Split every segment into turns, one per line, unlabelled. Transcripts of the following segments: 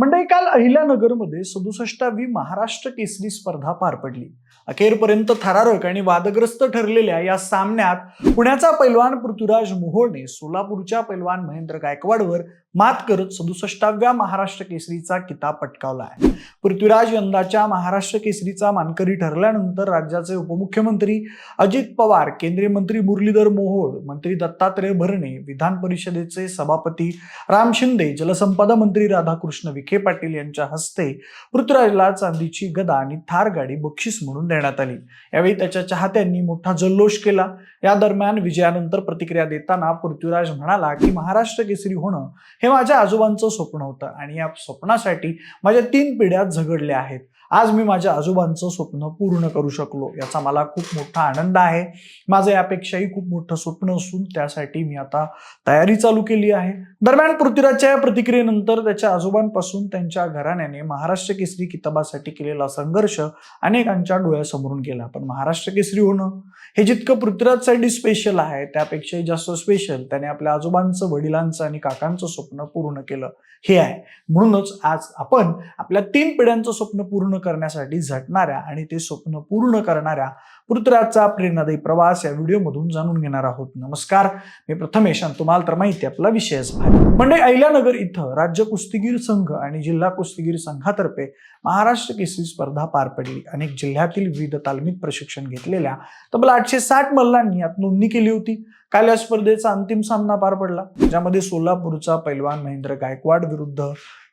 मंडळी काल अहिल्यानगरमध्ये सदुसष्टावी महाराष्ट्र केसरी स्पर्धा पार पडली. अखेरपर्यंत थरारक आणि वादग्रस्त ठरलेल्या या सामन्यात पुण्याचा पैलवान पृथ्वीराज मोहोळने सोलापूरच्या पैलवान महेंद्र गायकवाडवर मात करत सदुसष्टाव्या महाराष्ट्र केसरीचा किताब पटकावला आहे. पृथ्वीराज यंदाच्या महाराष्ट्र केसरीचा मानकरी ठरल्यानंतर राज्याचे उपमुख्यमंत्री अजित पवार केंद्रीय मंत्री मुरलीधर मोहोळ मंत्री दत्तात्रय भरणे विधान परिषदेचे सभापती राम शिंदे जलसंपदा मंत्री राधाकृष्ण विखे पाटील यांच्या हस्ते पृथ्वीराजला चांदीची गदा आणि थार गाडी बक्षीस म्हणून देण्यात आली. यावेळी त्याच्या चाहत्यांनी मोठा जल्लोष केला. या दरम्यान विजयानंतर प्रतिक्रिया देताना पृथ्वीराज म्हणाला की महाराष्ट्र केसरी होणं हे माझ्या आजोबांचं स्वप्न होतं आणि या स्वप्नासाठी माझ्या तीन पिढ्या झगडल्या आहेत. आज मी माझ्या आजोबांचं स्वप्न पूर्ण करू शकलो याचा मला खूप मोठा आनंद आहे. माझं यापेक्षाही खूप मोठं स्वप्न असून त्यासाठी मी आता तयारी चालू केली आहे. दरम्यान पृथ्वीराजच्या या प्रतिक्रियेनंतर त्याच्या आजोबांपासून त्यांच्या घराण्याने महाराष्ट्र केसरी किताबासाठी केलेला संघर्ष अनेकांच्या डोळ्यासमोरून गेला. पण महाराष्ट्र केसरी होणं हे जितकं पृथ्वीराजसाठी स्पेशल आहे त्यापेक्षाही जास्त स्पेशल त्याने आपल्या आजोबांचं वडिलांचं आणि काकांचं स्वप्न पूर्ण केलं हे आहे. म्हणूनच आज आपण आपल्या तीन पिढ्यांचं स्वप्न पूर्ण करण्यासाठी झटणाऱ्या आणि ते स्वप्न पूर्ण करणाऱ्या पृथ्वीराजचा प्रेरणादायी प्रवास या व्हिडिओमधून जाणून घेणार आहोत. नमस्कार. मी प्रथमेश आणि तुम्हाला तर माहिती आपला विषयच म्हणजे अहिल्यानगर इथं राज्य कुस्तीगीर संघ आणि जिल्हा कुस्तीगीर संघातर्फे महाराष्ट्र केसरी स्पर्धा पार पडली. अनेक जिल्ह्यातील विविध तालमीत प्रशिक्षण घेतलेल्या तब्बल आठशे साठ मल्लांनी यात नोंदणी केली होती. काल या स्पर्धेचा अंतिम सामना पार पडला. ज्यामध्ये सोलापूरचा पैलवान महेंद्र गायकवाड विरुद्ध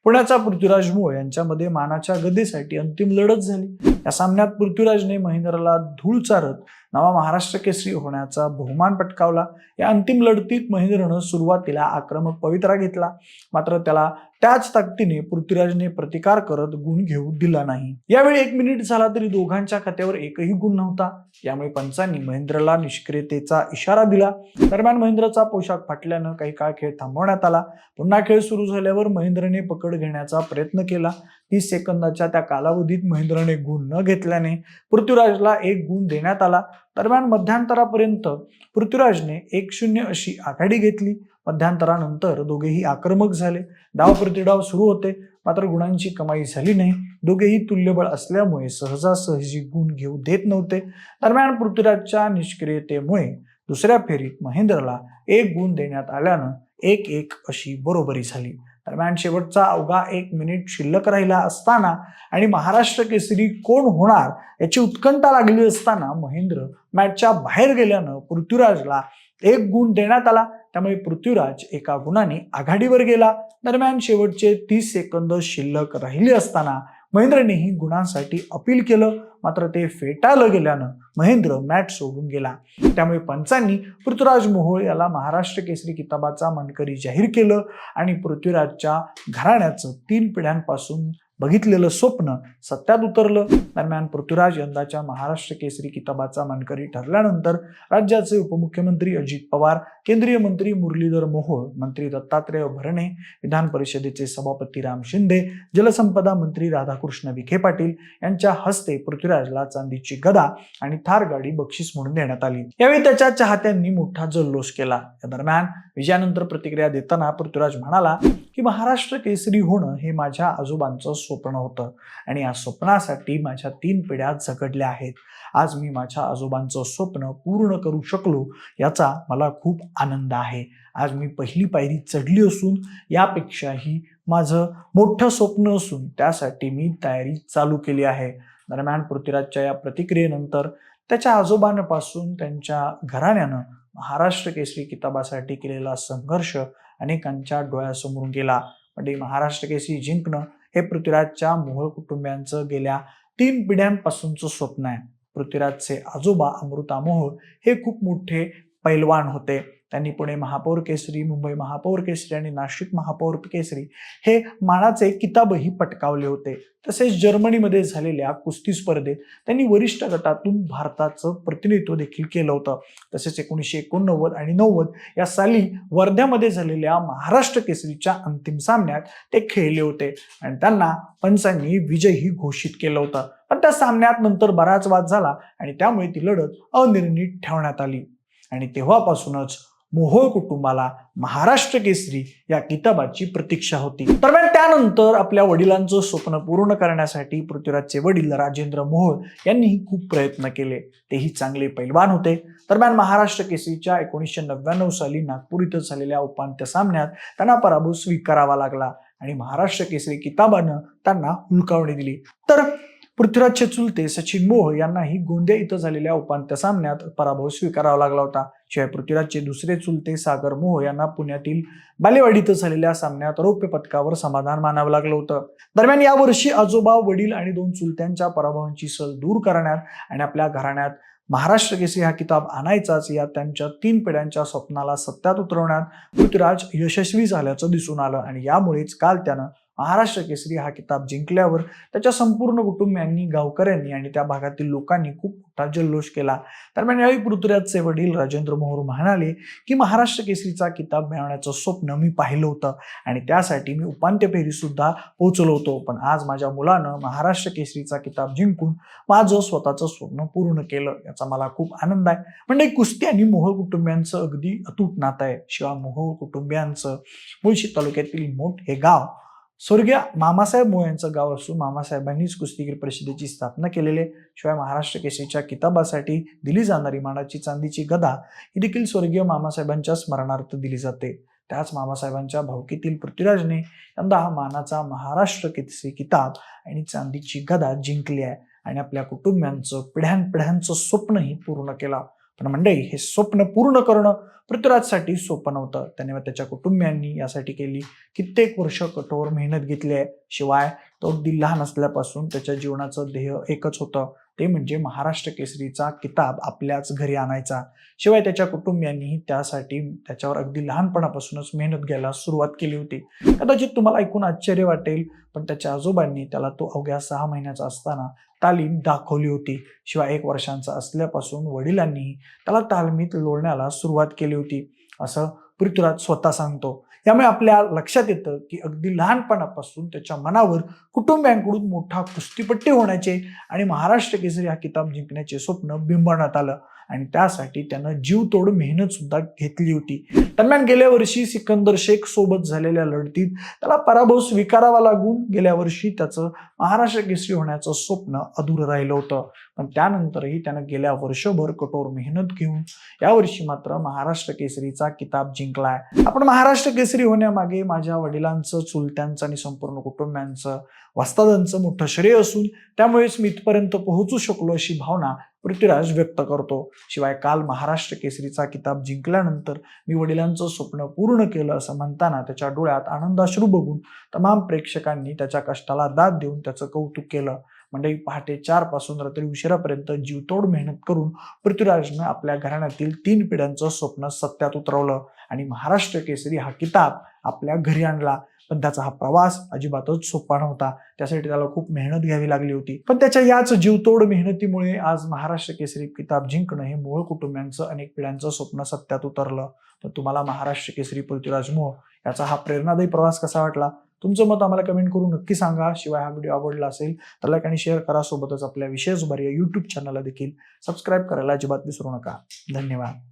पुण्याचा पृथ्वीराज मोळ यांच्यामध्ये मानाच्या गदेसाठी अंतिम लढत झाली. या सामन्यात पृथ्वीराजने महेंद्रला धूळ चारत नवा महाराष्ट्र केसरी होण्याचा बहुमान पटकावला. या अंतिम लढतीत महेंद्रनं सुरुवातीला आक्रमक पवित्रा घेतला. मात्र त्याला त्याच ताकदीने पृथ्वीराजने प्रतिकार करत गुण घेऊ दिला नाही. यावेळी एक मिनिट झाला तरी दोघांच्या खात्यावर एकही गुण नव्हता. यामुळे पंचांनी महेंद्रला निष्क्रियतेचा इशारा दिला. दरम्यान महेंद्रचा पोशाख फाटल्यानं काही काळ खेळ थांबवण्यात आला. पुन्हा खेळ सुरू झाल्यावर महेंद्रने पकड घेण्याचा प्रयत्न केला. तीस सेकंदाच्या त्या कालावधीत महेंद्रने गुण न घेतल्याने पृथ्वीराजला एक गुण देण्यात आला. दरम्यान मध्यांतरापर्यंत पृथ्वीराजने एक शून्य अशी आघाडी घेतली. मध्यांतरानंतर दोघेही आक्रमक झाले. डाव प्रतिडाव सुरू होते. मात्र गुणांची कमाई झाली नाही. दोघेही तुल्यबळ असल्यामुळे सहजासहजी गुण घेऊ देत नव्हते. दरम्यान पृथ्वीराजच्या निष्क्रियतेमुळे दुसऱ्या फेरीत महेंद्रला एक गुण देण्यात आल्यानं एक एक अशी बरोबरी झाली. दरम्यान शेवटचा अवघा एक मिनिट शिल्लक राहिला असताना आणि महाराष्ट्र केसरी कोण होणार याची उत्कंठा लागली असताना महेंद्र मॅचच्या बाहेर गेल्यानं पृथ्वीराजला एक गुण देण्यात आला. त्यामुळे पृथ्वीराज एका गुणाने आघाडीवर गेला. दरम्यान शेवटचे तीस सेकंद शिल्लक राहिले असताना महेंद्रनेही गुणांसाठी अपील केलं. मात्र ते फेटाळलं गेल्यानं महेंद्र मॅट सोडून गेला. त्यामुळे पंचांनी पृथ्वीराज मोहोळ याला महाराष्ट्र केसरी किताबाचा मानकरी जाहीर केलं. आणि पृथ्वीराजच्या घराण्याचं तीन पिढ्यांपासून बघितलेलं स्वप्न सत्यात उतरलं. दरम्यान पृथ्वीराज यंदाच्या महाराष्ट्र केसरी किताबाचा मानकरी ठरल्यानंतर राज्याचे उपमुख्यमंत्री अजित पवार केंद्रीय मंत्री मुरलीधर मोहोळ मंत्री दत्तात्रय भरणे विधान परिषदेचे सभापती राम शिंदे जलसंपदा मंत्री राधाकृष्ण विखे पाटील यांच्या हस्ते पृथ्वीराजला चांदीची गदा आणि थार गाडी बक्षीस म्हणून देण्यात आली. यावेळी त्याच्या चाहत्यांनी मोठा जल्लोष केला. या दरम्यान विजयानंतर प्रतिक्रिया देताना पृथ्वीराज म्हणाला की महाराष्ट्र केसरी होणं हे माझ्या आजोबांचं स्वप्न होतं. आणि या स्वप्नासाठी माझ्या तीन पिढ्या झगडल्या आहेत. आज मी माझ्या आजोबांचं स्वप्न पूर्ण करू शकलो याचा मला खूप आनंद आहे. आज मी पहिली पायरी चढली असून यापेक्षाही माझं मोठं स्वप्न असून त्यासाठी मी तयारी चालू केली आहे. दरम्यान पृथ्वीराजच्या या प्रतिक्रियेनंतर त्याच्या आजोबांपासून त्यांच्या घराण्यानं महाराष्ट्र केसरी किताबासाठी केलेला संघर्ष अनेकांच्या डोळ्यासमोरून गेला. म्हणजे महाराष्ट्र केसरी जिंकणं हे पृथ्वीराजच्या मोहोळ कुटुंबियांचं गेल्या तीन पिढ्यांपासूनचं स्वप्न आहे. पृथ्वीराजचे आजोबा अमृता मोहोळ हे खूप मोठे पैलवान होते. त्यांनी पुणे महापौर केसरी मुंबई महापौर केसरी आणि नाशिक महापौर केसरी हे मानाचे किताबही पटकावले होते. तसेच जर्मनीमध्ये झालेल्या कुस्ती स्पर्धेत त्यांनी वरिष्ठ गटातून भारताचं प्रतिनिधित्व देखील केलं होतं. तसेच एकोणीसशे एकोणनव्वद आणि नव्वद या साली वर्ध्यामध्ये झालेल्या महाराष्ट्र केसरीच्या अंतिम सामन्यात ते खेळले होते आणि त्यांना पंचांनी विजयही घोषित केलं होतं. पण त्या सामन्यात नंतर बराच वाद झाला आणि त्यामुळे ती लढत अनिर्णित ठेवण्यात आली. आणि तेव्हापासूनच मोहोळ कुटुंबाला महाराष्ट्र केसरी या किताबाची प्रतीक्षा होती. दरम्यान त्यानंतर आपल्या वडिलांचं स्वप्न पूर्ण करण्यासाठी पृथ्वीराजचे वडील राजेंद्र मोहोळ यांनीही खूप प्रयत्न केले. तेही चांगले पैलवान होते. दरम्यान महाराष्ट्र केसरीच्या एकोणीसशे नव्याण्णव साली नागपूर इथं झालेल्या उपांत्य सामन्यात त्यांना पराभव स्वीकारावा लागला आणि महाराष्ट्र केसरी किताबानं त्यांना हुलकावणी दिली. तर पृथ्वीराजचे चुलते सचिन मोह यांनाही गोंदिया इथं झालेल्या उपांत्य सामन्यात पराभव स्वीकारावा लागला होता. शिवाय पृथ्वीराजचे दुसरे चुलते सागर मोह यांना पुण्यातील बालेवाडी इथं झालेल्या सामन्यात रौप्य पदकावर समाधान मानावं लागलं होतं. दरम्यान यावर्षी आजोबा वडील आणि दोन चुलत्यांच्या पराभवांची सल दूर करण्यात आणि आपल्या घराण्यात महाराष्ट्र केसरी हा किताब आणायचाच या त्यांच्या तीन पिढ्यांच्या स्वप्नाला सत्यात उतरवण्यात पृथ्वीराज यशस्वी झाल्याचं दिसून आलं आणि यामुळेच काल त्यानं महाराष्ट्र केसरी हा किताब जिंकल्यावर त्याच्या संपूर्ण कुटुंबियांनी गावकऱ्यांनी आणि त्या भागातील लोकांनी खूप मोठा जल्लोष केला. दरम्यान यावेळी पृथ्वीराजचे वडील राजेंद्र मोहोर म्हणाले की महाराष्ट्र केसरीचा किताब मिळवण्याचं स्वप्न मी पाहिलं होतं आणि त्यासाठी मी उपांत्य फेरी सुद्धा पोहोचलो होतो. पण आज माझ्या मुलानं महाराष्ट्र केसरीचा किताब जिंकून माझं स्वतःचं स्वप्न पूर्ण केलं याचा मला खूप आनंद आहे. म्हणजे कुस्ती आणि मोहोळ कुटुंबियांचं अगदी अतूट नातं आहे. शिवाय मोहोळ कुटुंबियांचं मुळशी तालुक्यातील मोठ हे गाव स्वर्गीय मामासाहेब मोह यांचं गाव असून मामासाहेबांनीच कुस्तीगीर परिषदेची स्थापना केलेली शिवाय महाराष्ट्र केसरीच्या किताबासाठी दिली जाणारी मानाची चांदीची गदा ही देखील स्वर्गीय मामासाहेबांच्या स्मरणार्थ दिली जाते. त्याच मामासाहेबांच्या भावकीतील पृथ्वीराजने यंदा हा मानाचा महाराष्ट्र केसरी किताब आणि चांदीची गदा जिंकली आहे आणि आपल्या कुटुंबियांचं पिढ्यानपिढ्यांचं स्वप्नही पूर्ण केलं. पण मंडळी हे स्वप्न पूर्ण करणं पृथ्वीराजसाठी सोपं नव्हतं. त्याने व त्याच्या कुटुंबियांनी यासाठी केली. कित्येक वर्ष कठोर मेहनत घेतली आहे. शिवाय तो अगदी लहान असल्यापासून त्याच्या जीवनाचं ध्येय एकच होतं. ते म्हणजे महाराष्ट्र केसरीचा किताब आपल्याच घरी आणायचा. शिवाय त्याच्या कुटुंबियांनीही त्यासाठी त्याच्यावर अगदी लहानपणापासूनच मेहनत घ्यायला सुरुवात केली होती. कदाचित तुम्हाला ऐकून आश्चर्य वाटेल पण त्याच्या आजोबांनी त्याला तो अवघ्या सहा महिन्याचा असताना तालीम दाखवली होती. शिवाय एक वर्षांचा असल्यापासून वडिलांनीही त्याला तालमीत लोळण्याला सुरुवात केली होती. असं पृथ्वीराज स्वतः सांगतो. त्यामुळे आपल्या लक्षात येतं की अगदी लहानपणापासून त्याच्या मनावर कुटुंबियांकडून मोठा कुस्तीपट्टी होण्याचे आणि महाराष्ट्र केसरी हा किताब जिंकण्याचे स्वप्न बिंबवण्यात आलं. आणि त्यासाठी त्यानं जीवतोड मेहनत सुद्धा घेतली होती. दरम्यान गेल्या वर्षी सिकंदर शेख सोबत झालेल्या लढतीत त्याला पराभव स्वीकारावा लागून गेल्या वर्षी त्याचं महाराष्ट्र केसरी होण्याचं स्वप्न अधुरं राहिलं होतं. पण त्यानंतरही त्यानं गेल्या वर्षभर कठोर मेहनत घेऊन यावर्षी मात्र महाराष्ट्र केसरीचा किताब जिंकलाय. आपण महाराष्ट्र केसरी होण्यामागे माझ्या वडिलांचं चुलत्यांचं आणि संपूर्ण कुटुंबियांचं वास्तादांचं मोठं श्रेय असून त्यामुळेच मी इथपर्यंत पोहोचू शकलो अशी भावना पृथ्वीराज व्यक्त करतो. शिवाय काल महाराष्ट्र केसरीचा किताब जिंकल्यानंतर मी वडिलांचं स्वप्न पूर्ण केलं असं म्हणताना त्याच्या डोळ्यात आनंदाश्रू बघून तमाम प्रेक्षकांनी त्याच्या कष्टाला दाद देऊन त्याचं कौतुक केलं. मंडळी पहाटे चारपासून रात्री उशिरापर्यंत जीवतोड मेहनत करून पृथ्वीराजनं आपल्या घराण्यातील तीन पिढ्यांचं स्वप्न सत्यात उतरवलं आणि महाराष्ट्र केसरी हा किताब आपल्या घरी आणला. पण त्याचा हा प्रवास अजिबातच सोपा नव्हता. त्यासाठी त्याला खूप मेहनत घ्यावी लागली होती. पण त्याच्या याच जीवतोड मेहनतीमुळे आज महाराष्ट्र केसरी किताब जिंकणं हे मूळ कुटुंबियांचं अनेक पिढ्यांचं स्वप्न सत्यात उतरलं. तर तुम्हाला महाराष्ट्र केसरी पृथ्वीराज मोह याचा हा प्रेरणादायी प्रवास कसा वाटला? तुमचं मत आम्हाला कमेंट करून नक्की सांगा. शिवाय हा व्हिडिओ आवडला असेल तर लाईक आणि शेअर करा. सोबतच आपल्या विशेष या युट्यूब चॅनलला देखील सबस्क्राईब करायला अजिबात विसरू नका. धन्यवाद.